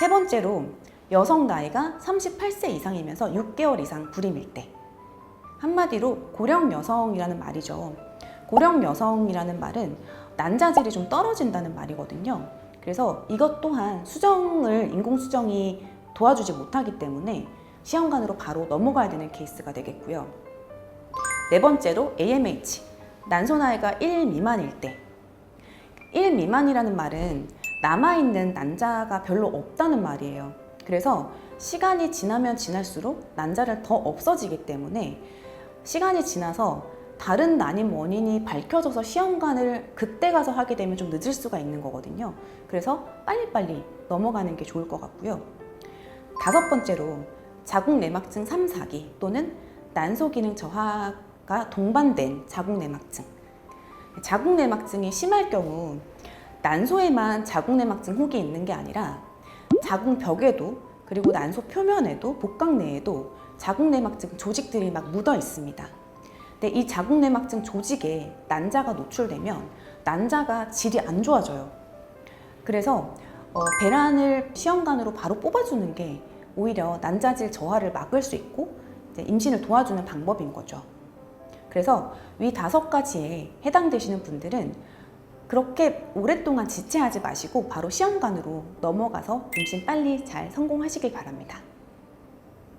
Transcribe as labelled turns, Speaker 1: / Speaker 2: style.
Speaker 1: 세 번째로 여성 나이가 38세 이상이면서 6개월 이상 불임일 때. 한마디로 고령 여성이라는 말이죠. 고령 여성이라는 말은 난자질이 좀 떨어진다는 말이거든요. 그래서 이것 또한 수정을 인공 수정이 도와주지 못하기 때문에 시험관으로 바로 넘어가야 되는 케이스가 되겠고요. 네 번째로 AMH 난소 나이가 1 미만일 때. 1 미만이라는 말은 남아있는 난자가 별로 없다는 말이에요. 그래서 시간이 지나면 지날수록 난자를 더 없어지기 때문에 시간이 지나서 다른 난임 원인이 밝혀져서 시험관을 그때 가서 하게 되면 좀 늦을 수가 있는 거거든요. 그래서 빨리빨리 넘어가는 게 좋을 것 같고요. 다섯 번째로 자궁 내막증 3, 4기 또는 난소 기능 저하가 동반된 자궁 내막증. 자궁 내막증이 심할 경우 난소에만 자궁 내막증 혹이 있는 게 아니라 자궁 벽에도 그리고 난소 표면에도 복강 내에도 자궁 내막증 조직들이 막 묻어 있습니다. 근데 이 자궁 내막증 조직에 난자가 노출되면 난자가 질이 안 좋아져요. 그래서 어, 배란을 시험관으로 바로 뽑아주는 게 오히려 난자질 저하를 막을 수 있고 임신을 도와주는 방법인 거죠. 그래서 위 다섯 가지에 해당되시는 분들은 그렇게 오랫동안 지체하지 마시고 바로 시험관으로 넘어가서 임신 빨리 잘 성공하시길 바랍니다.